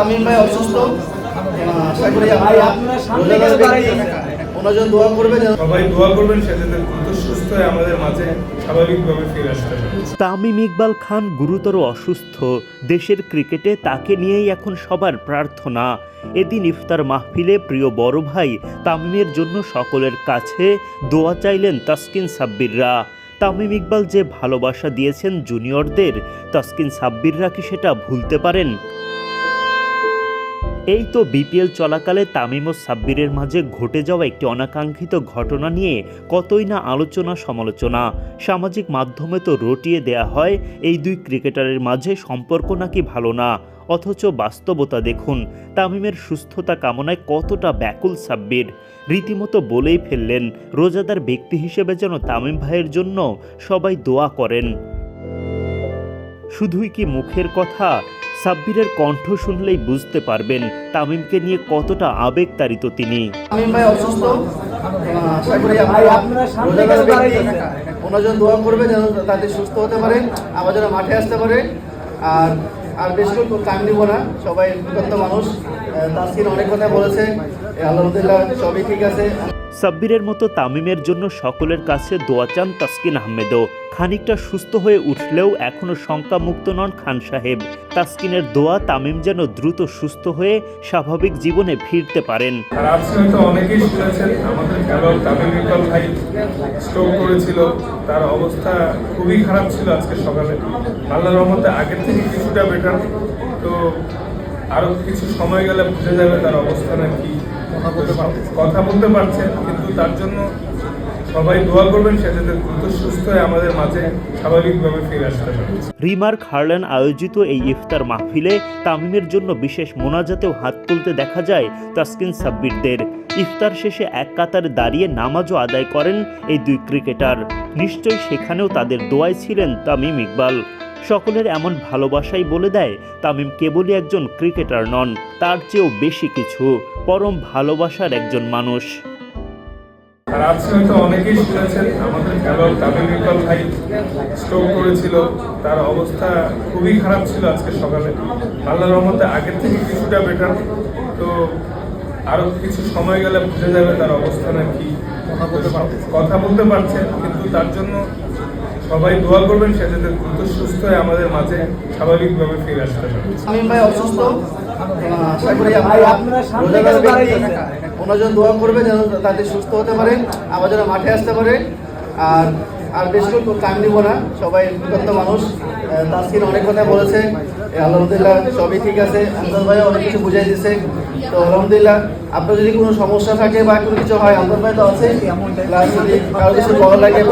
তামিম ভাই অসুস্থ। আশা করি আপনারা রোজাদার ব্যক্তি, ওনার জন্য দোয়া করবেন। সবাই দোয়া করবেন সে যাতে দ্রুত সুস্থ হয়ে আমাদের মাঝে স্বাভাবিকভাবে ফিরে আসতে তামিম ইকবাল খান গুরুতর অসুস্থ। দেশের ক্রিকেটে তাকে নিয়েই এখন সবার প্রার্থনা। এদিন ইফতার মাহফিলে প্রিয় বড় ভাই তামিমের জন্য সকলের কাছে দোয়া চাইলেন তাসকিন সাব্বিররা। তামিম ইকবাল যে ভালোবাসা দিয়েছেন জুনিয়রদের তাসকিন সাব্বিররা কি সেটা ভুলতে পারেন? এই তো বিপিএল চলাকালে তামিম ও সাব্বিরের মাঝে ঘটে যাওয়া একটি অনাকাঙ্ক্ষিত ঘটনা নিয়ে কতই না আলোচনা সমালোচনা। সামাজিক মাধ্যমে তো রটিয়ে দেয়া হয়, এই দুই ক্রিকেটারের মাঝে সম্পর্ক নাকি ভালো না, অথচ বাস্তবতা দেখুন, তামিমের সুস্থতা কামনায় কতটা ব্যাকুল সাব্বির। রীতিমতো বলেই ফেললেন, রোজাদার ব্যক্তি হিসেবে যেন তামিম ভাইয়ের জন্য সবাই দোয়া করেন। শুধুই কি মুখের কথা? সাব্বিরের কণ্ঠ শুনলেই বুঝতে পারবেন তামিমকে নিয়ে কতটা আবেগ তারিত তিনি। তামিম ভাই অসুস্থ। আশা করি দোয়া যেন তাদের সুস্থ হতে পারে আবার যেন মাঠে আসতে পারে আর আর বেশি কাম টাইম নিব না। সবাই মানুষ। তাসকিন অনেক কথা বলেছে। আলহামদুলিল্লাহ সবই ঠিক আছে। সাব্বিরের মতো তামিমের জন্য সকলের কাছে দোয়া চান তাসকিন আহমেদও। খানিকটা সুস্থ হয়ে উঠলেও এখনও শঙ্কামুক্ত নন খান সাহেব। তাসকিনের দোয়া তামিম যেন দ্রুত সুস্থ হয়ে স্বাভাবিক জীবনে ফিরতে পারেন। আর আজকে হয়তো অনেকেই শুনেছেন আমাদের খেলোয়াড় তামিম ইকবাল ভাই স্ট্রোক করেছিল। তার অবস্থা খুবই খারাপ ছিল আজকে সকালে। আল্লাহ রহমতে আগের থেকে কিছুটা বেটার তো আরও কিছু সময় গেলে বুঝে যাবে তার অবস্থাটা কি কথা বলতে পারছেন কিন্তু তার জন্য সবাই দোয়া করবেন দ্রুত সুস্থ হয়ে আমাদের মাঝে স্বাভাবিকভাবে ফিরে আসতে পারে। রিমার্ক হারল্যান আয়োজিত এই ইফতার মাহফিলে তামিমের জন্য বিশেষ মোনাজাতেও হাত তুলতে দেখা যায় তাসকিন সাব্বিরদের। ইফতার শেষে এক কাতারে দাঁড়িয়ে নামাজও আদায় করেন এই দুই ক্রিকেটার। নিশ্চয়ই সেখানেও তাদের দোয়ায় ছিলেন তামিম ইকবাল। সকলের এমন ভালোবাসাই বলে দেয় তামিম কেবলই একজন ক্রিকেটার নন তার চেয়েও বেশি কিছু পরম ভালোবাসার একজন মানুষ। আর আজকে হয়তো অনেকেই শুনেছেন আমাদের খেলোয়াড় তামিম ইকবাল ভাই স্ট্রোক করেছিল তার অবস্থা খুবই খারাপ ছিল আজকে সকালে। আল্লাহ রহমতে আগের থেকে কিছুটা বেটার তো আরও কিছু সময় গেলে বুঝে যাবে তার অবস্থাটা কি কথা বলতে পারছেন কিন্তু তার জন্য সবাই দোয়া করবেন সে যাতে দ্রুত সুস্থ হয়ে আমাদের মাঝে স্বাভাবিকভাবে ফিরে আসতে পারে। তামিম ভাই অসুস্থ। আশা করি জন্য দোয়া করবেন যেন তাদের সুস্থ হতে পারে আবার যেন মাঠে আসতে পারে। আর আর বেশি করে টাইম নিব না। সবাই বিগত মানুষ। তাসকিন অনেক কথা বলেছে। আলহামদুলিল্লাহ সবই ঠিক আছে। আন্দর ভাই অনেক কিছু বুঝাই দিছে তো আলহামদুলিল্লাহ আপনার যদি কোনো সমস্যা থাকে বা কোনো কিছু হয় আন্দর ভাই তো আছে যদি কারও কিছু বলা লাগে